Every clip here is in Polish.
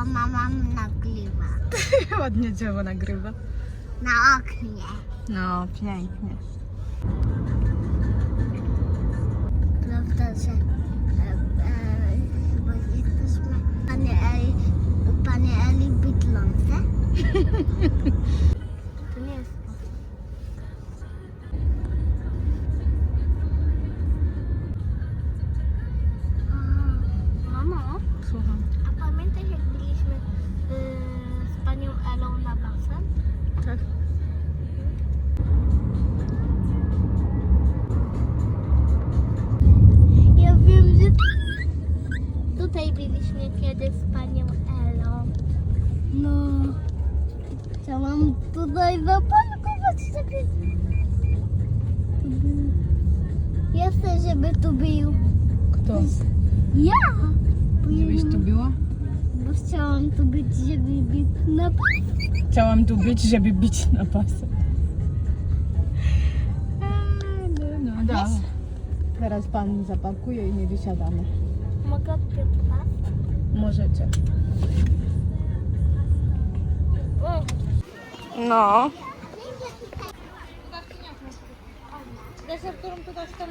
drzewo mama nagrywa. Ładnie dzieło nagrywa. Na oknie. No, pięknie. Prawda, że e, e, chyba jesteśmy panie Eli, u pani Eli Bydlące? Tak. Ja wiem, że tutaj byliśmy kiedyś z panią Elą. No. Chciałam tutaj zaparkować sobie. Ja chcę, żeby tu był. Kto? Ja! Bo, ja Żebyś tu była? bo chciałam tu być, żeby być na Chciałam tu być, żeby bić na pasę. No, da. Teraz pan zaparkuje i nie wysiadamy. Mogę Piotra? Możecie. O, No. Deser, którą tu dasz tam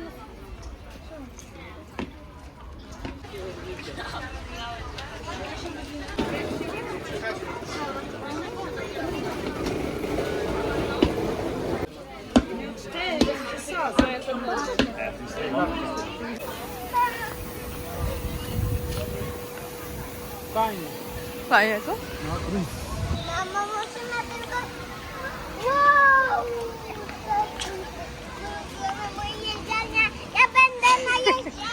Fajnie. Fajnie to? Mamo, musimy tylko... Wow! Zrobimy moje jedzenie. Ja będę na jedzeniu.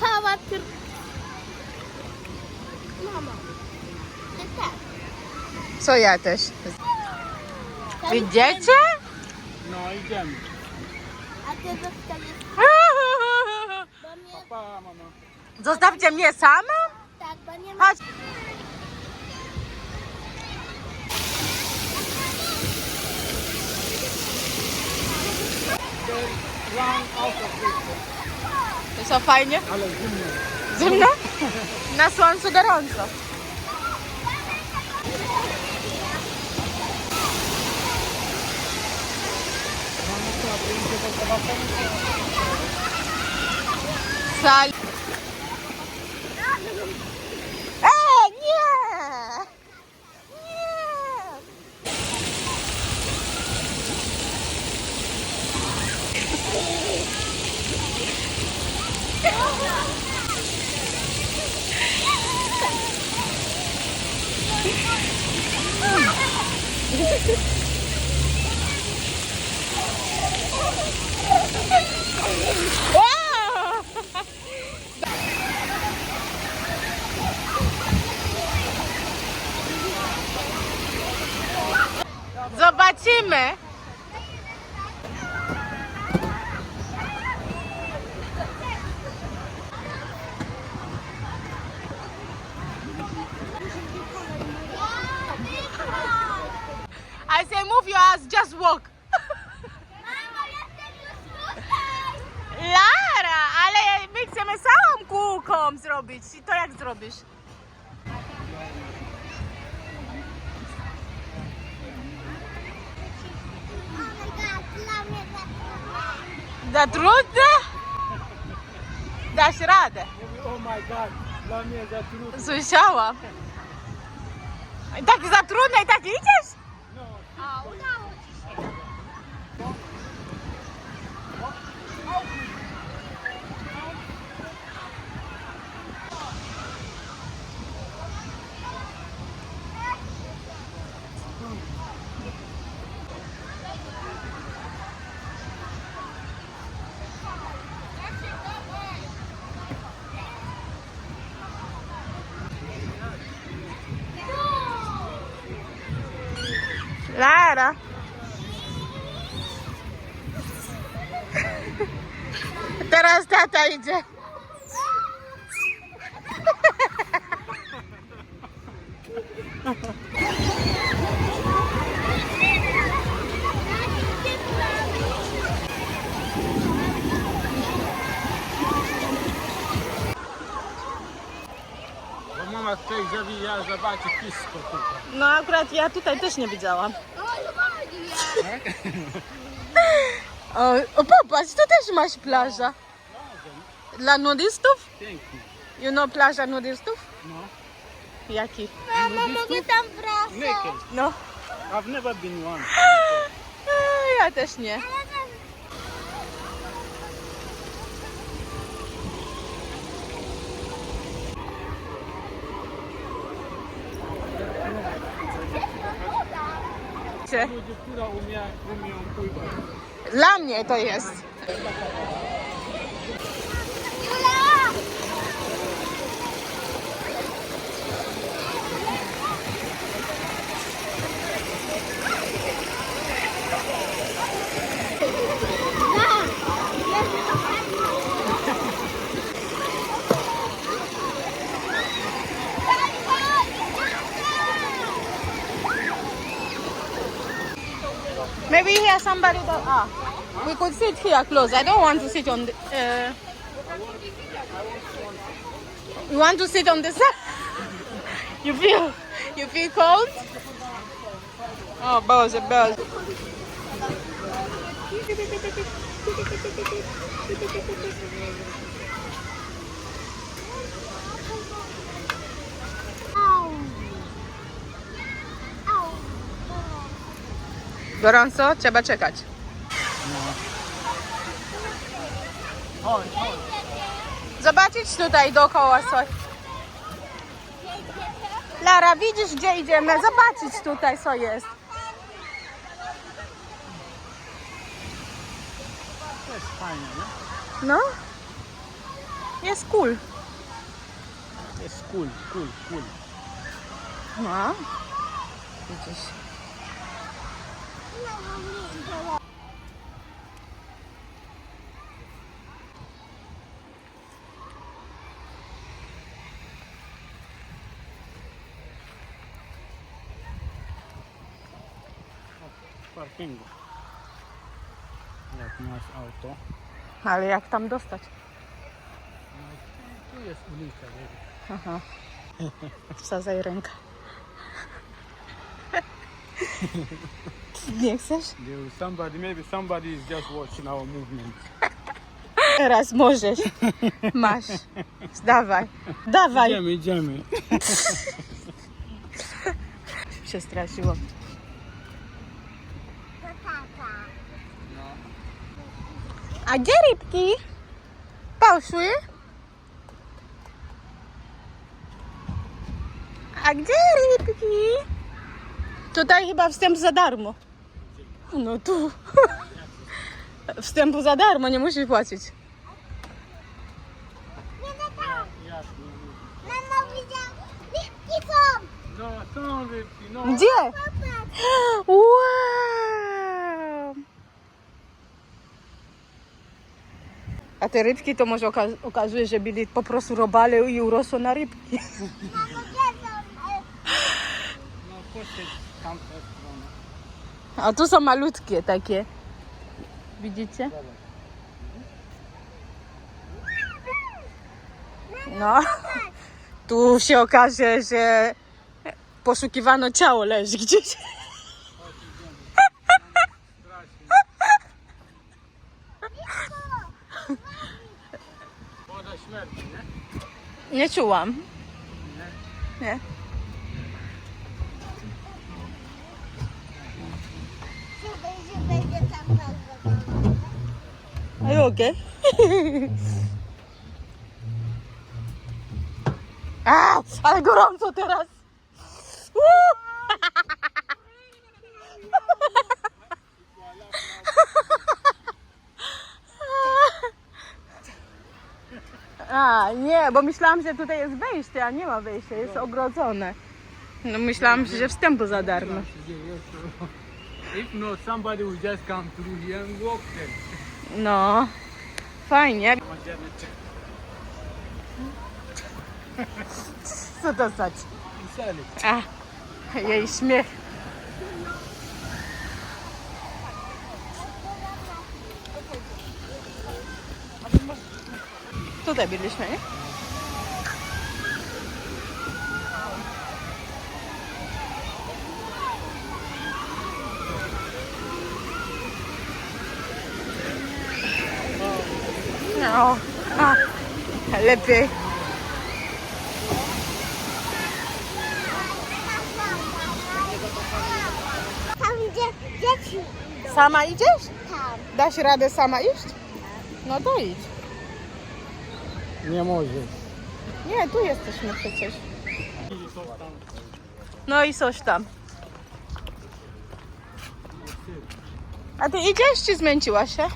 Cała tyr... Mamo, ty też. Co ja też? Idziecie? No idziemy. A ty zostaniesz mnie? Pa, mama. Zostawcie mnie samą? Tak, bo nie ma... Chodź. This. Co fajnie? Ale zimno. Zimno? Na słońcu gorąco. Sal. Ass, just walk. Lara, ale my chcemy całą kółką zrobić. I to jak zrobisz? Dla mnie tak. Za trudne? Dasz radę. Mówi, oh my god, dla mnie za trudno. Słyszałam. I Tak za trudne i tak idziesz? Lara. Teraz tata idzie. Ty zawija zobaczyć wszystko tutaj. No akurat ja tutaj też nie widziałam. O, o popatrz, tu też masz plaża. Dla nudystów? Pięknie. You know plaża nudystów? No. Jaki? Mama, mogę tam wracać. Naked. No. I've never been one. Ja też nie. Dla mnie to jest. Somebody that ah. We could sit here close. I don't want to sit on the. Uh, you want to sit on the side? you feel you feel cold? Oh, bells, bells. Au. Gorąco, trzeba czekać. Zobaczyć tutaj dookoła coś. Lara, widzisz gdzie idziemy? Zobaczyć tutaj co jest. To jest fajne, nie? No. Jest cool. Jest cool, cool, cool. No. Widzisz. Parkingu. Jak masz auto. Ale jak tam dostać? Tu jest ulica. Aha. Wsadzaj rękę. Nie chcesz? There was somebody, maybe somebody is just watching our movement. Teraz możesz. Masz. Dawaj. Dawaj. Idziemy, idziemy. Przestraszyło. A gdzie rybki? Poszły? A gdzie rybki? Tutaj chyba wstęp za darmo. No tu. Wstępu za darmo, nie musisz płacić. Mama, widziałam. Rybki są. No, są rybki, no. Gdzie? Wow! A te rybki to może oka- okazuje, że byli po prostu robale i urosło na rybki. Mamo, gdzie są? No, poszedł tamtą stronę. A tu są malutkie takie. Widzicie? No. Tu się okaże, że poszukiwano ciało leży gdzieś. Nie? Nie czułam. Nie. Are you okay? A, ale gorąco teraz. A, nie, bo myślałam, że tutaj jest wejście, a nie ma wejścia, jest ogrodzone. No myślałam, że wstępu za darmo. If not, somebody will just come through here and walk them. No, fajnie. Co to za Sally. A, jej śmiech. Tutaj byliśmy, nie? A, lepiej. Tam gdzie dzieci Sama idziesz? tam. Dasz radę sama iść? No to idź. Nie możesz. Nie, tu jesteśmy przecież. No i coś tam. A ty idziesz czy zmęczyłaś się?